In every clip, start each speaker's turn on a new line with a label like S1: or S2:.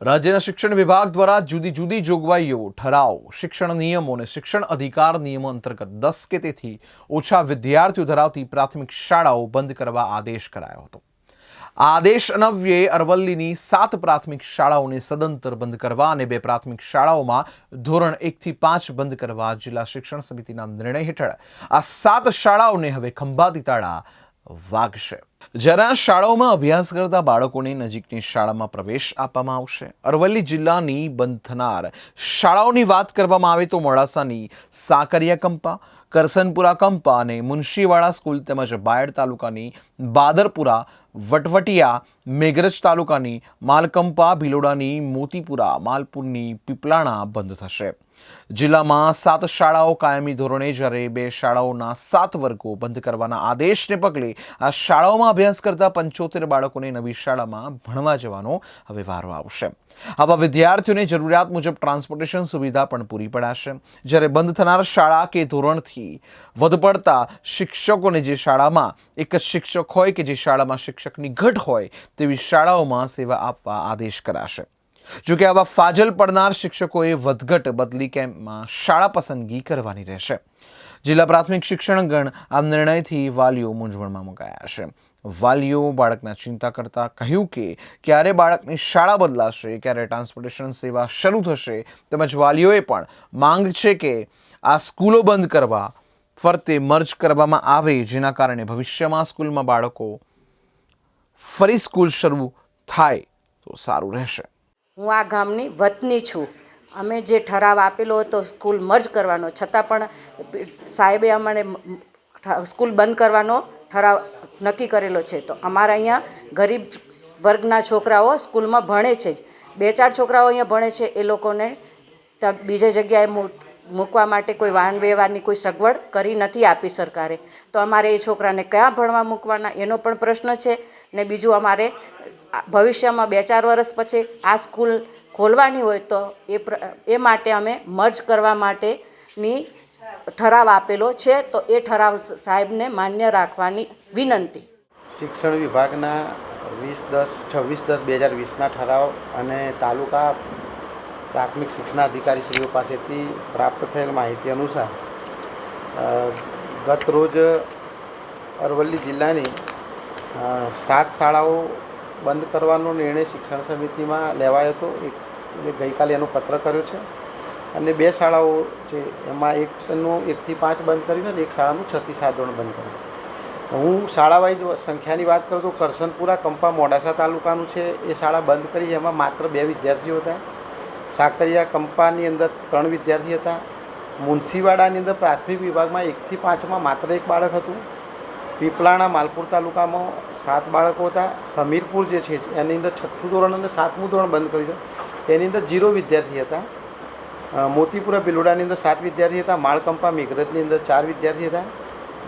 S1: રાજ્યના શિક્ષણ વિભાગ દ્વારા જુદી જુદી જોગવાઈઓ, ઠરાવ, શિક્ષણ નિયમો અને શિક્ષણ અધિકાર નિયમો અંતર્ગત દસ કે તેથી ઓછા વિદ્યાર્થીઓ ધરાવતી પ્રાથમિક શાળાઓ બંધ કરવા આદેશ કરાયો હતો. આદેશ અનવ્યે અરવલ્લીની સાત પ્રાથમિક શાળાઓને સદંતર બંધ કરવા અને બે પ્રાથમિક શાળાઓમાં ધોરણ એકથી પાંચ બંધ કરવા જિલ્લા શિક્ષણ સમિતિના નિર્ણય હેઠળ આ સાત શાળાઓને હવે ખંભાતી તાળા વાગશે. જ્યારે શાળાઓમાં અભ્યાસ કરતા બાળકોને નજીકની શાળામાં પ્રવેશ આપવામાં આવશે. અરવલ્લી જિલ્લાની બંધ થનાર શાળાઓની વાત કરવામાં આવે તો મોડાસાની સાકરિયા કંપા, કરસનપુરા કંપા અને મુનશીવાડા સ્કૂલ તેમજ બાયડ તાલુકાની બાદરપુરા, વટવટિયા, મેઘરજ તાલુકાની માલકંપા, ભિલોડાની મોતીપુરા, માલપુરની પીપલાણા બંધ થશે. જિલ્લામાં સાત શાળાઓ કાયમી ધોરણે જ્યારે બે શાળાઓના સાત વર્ગો બંધ કરવાના આદેશને પગલે આ શાળાઓમાં અભ્યાસ કરતા પંચોતેર બાળકોને નવી શાળામાં ભણવા જવાનો હવે વારો આવશે. આવા વિદ્યાર્થીઓને જરૂરિયાત મુજબ ટ્રાન્સપોર્ટેશન સુવિધા પણ પૂરી પડાશે. જ્યારે બંધ થનાર શાળા કે ધોરણથી વધુ પડતા શિક્ષકોને જે શાળામાં એક જ શિક્ષક હોય કે જે શાળામાં શિક્ષકની ઘટ હોય તેવી શાળાઓમાં સેવા આપવા આદેશ કરાશે. જોકે આવા ફાજલ પડનાર શિક્ષકોએ વધઘટ બદલી કેમ્પમાં શાળા પસંદગી કરવાની રહેશે. જિલ્લા પ્રાથમિક શિક્ષણ ગણ આ નિર્ણયથી વાલીઓ મૂંઝવણમાં મુકાયા છે. વાલીઓ બાળકના ચિંતા કરતા કહ્યું કે ક્યારે બાળકની શાળા બદલાશે, ક્યારે ટ્રાન્સપોર્ટેશન સેવા શરૂ થશે, તેમજ વાલીઓએ પણ માંગ છે કે આ સ્કૂલો બંધ કરવા ફરતે મર્જ કરવામાં આવે, જેના કારણે ભવિષ્યમાં સ્કૂલમાં બાળકો ફરી સ્કૂલ શરૂ થાય તો સારું રહેશે.
S2: હું આ ગામની વતની છું. અમે જે ઠરાવ આપેલો હતો સ્કૂલ મર્જ કરવાનો, છતાં પણ સાહેબે અમને સ્કૂલ બંધ કરવાનો ઠરાવ નક્કી કરેલો છે. તો અમારા અહીંયા ગરીબ વર્ગના છોકરાઓ સ્કૂલમાં ભણે છે જ. બે ચાર છોકરાઓ અહીંયા ભણે છે, એ લોકોને બીજી જગ્યાએ મૂકવા માટે કોઈ વાહન વ્યવહારની કોઈ સગવડ કરી નથી આપી સરકારે. તો અમારે એ છોકરાને ક્યાં ભણવા મૂકવાના, એનો પણ પ્રશ્ન છે. ને બીજું અમારે ભવિષ્યમાં બે ચાર વર્ષ પછી આ સ્કૂલ ખોલવાની હોય તો એ પ્ર, એ માટે અમે મર્જ કરવા માટેની ઠરાવ આપેલો છે. તો એ ઠરાવ સાહેબને માન્ય રાખવાની વિનંતી.
S3: શિક્ષણ વિભાગના વીસ દસ છવ્વીસ દસ બે હજાર વીસના ઠરાવ અને તાલુકા પ્રાથમિક શિક્ષણાધિકારીશ્રીઓ પાસેથી પ્રાપ્ત થયેલ માહિતી અનુસાર ગત રોજ અરવલ્લી જિલ્લાની સાત શાળાઓ બંધ કરવાનો નિર્ણય શિક્ષણ સમિતિમાં લેવાયો હતો. એક, એટલે ગઈકાલે એનો પત્ર કર્યો છે. અને બે શાળાઓ છે, એમાં એકનું એકથી પાંચ બંધ કર્યું અને એક શાળાનું છથી સાત ધોરણ બંધ કર્યું. હું શાળા સંખ્યાની વાત કરું તો કરસનપુરા કંપા, મોડાસા તાલુકાનું છે. એ શાળા બંધ કરી, એમાં માત્ર બે વિદ્યાર્થીઓ હતા. સાકરિયા કંપાની અંદર ત્રણ વિદ્યાર્થી હતા. મુનશીવાડાની અંદર પ્રાથમિક વિભાગમાં એકથી પાંચમાં માત્ર એક બાળક હતું. પીપલાણા માલપુર તાલુકામાં સાત બાળકો હતા. હમીરપુર જે છે, એની અંદર છઠ્ઠું ધોરણ અને સાતમું ધોરણ બંધ કર્યું એની અંદર જીરો વિદ્યાર્થી હતા. મોતીપુરા બિલોડાની અંદર સાત વિદ્યાર્થી હતા. માળકંપા મેઘરજની અંદર ચાર વિદ્યાર્થી હતા.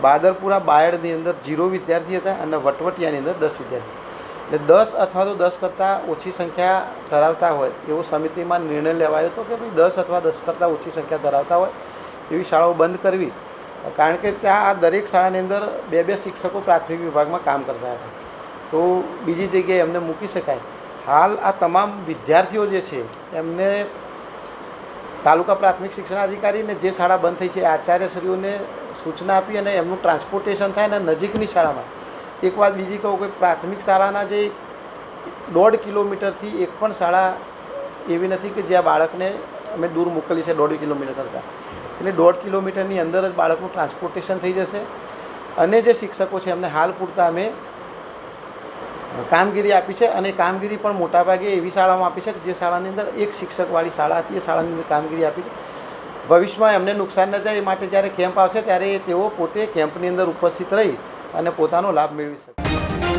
S3: બાદરપુરા બાયડની અંદર જીરો વિદ્યાર્થી હતા અને વટવટિયાની અંદર દસ વિદ્યાર્થી એટલે દસ અથવા તો દસ કરતાં ઓછી સંખ્યા ધરાવતા હોય, એવો સમિતિમાં નિર્ણય લેવાયો હતો કે ભાઈ દસ અથવા દસ કરતાં ઓછી સંખ્યા ધરાવતા હોય એવી શાળાઓ બંધ કરવી. કારણ કે ત્યાં આ દરેક શાળાની અંદર બે બે શિક્ષકો પ્રાથમિક વિભાગમાં કામ કરતા હતા. તો બીજી જગ્યાએ એમને મૂકી શકાય. હાલ આ તમામ વિદ્યાર્થીઓ જે છે, એમને તાલુકા પ્રાથમિક શિક્ષણાધિકારીને જે શાળા બંધ થઈ છે આચાર્યશ્રીઓને સૂચના આપી અને એમનું ટ્રાન્સપોર્ટેશન થાય અને નજીકની શાળામાં એક વાત બીજી કહું કે પ્રાથમિક શાળાના જે દોઢ કિલોમીટરથી એક પણ શાળા એવી નથી કે જ્યાં બાળકને અમે દૂર મોકલી છે દોઢ કિલોમીટર કરતાં. એટલે દોઢ કિલોમીટરની અંદર જ બાળકનું ટ્રાન્સપોર્ટેશન થઈ જશે અને જે શિક્ષકો છે એમને હાલ પૂરતા અમે કામગીરી આપી છે અને કામગીરી પણ મોટાભાગે એવી શાળામાં આપી છે કે જે શાળાની અંદર એક શિક્ષકવાળી શાળા હતી, એ શાળાની અંદર કામગીરી આપી છે. ભવિષ્યમાં એમને નુકસાન ન જાય એ માટે જ્યારે કેમ્પ આવશે ત્યારે તેઓ પોતે કેમ્પની અંદર ઉપસ્થિત રહી અને પોતાનો લાભ મેળવી શકે.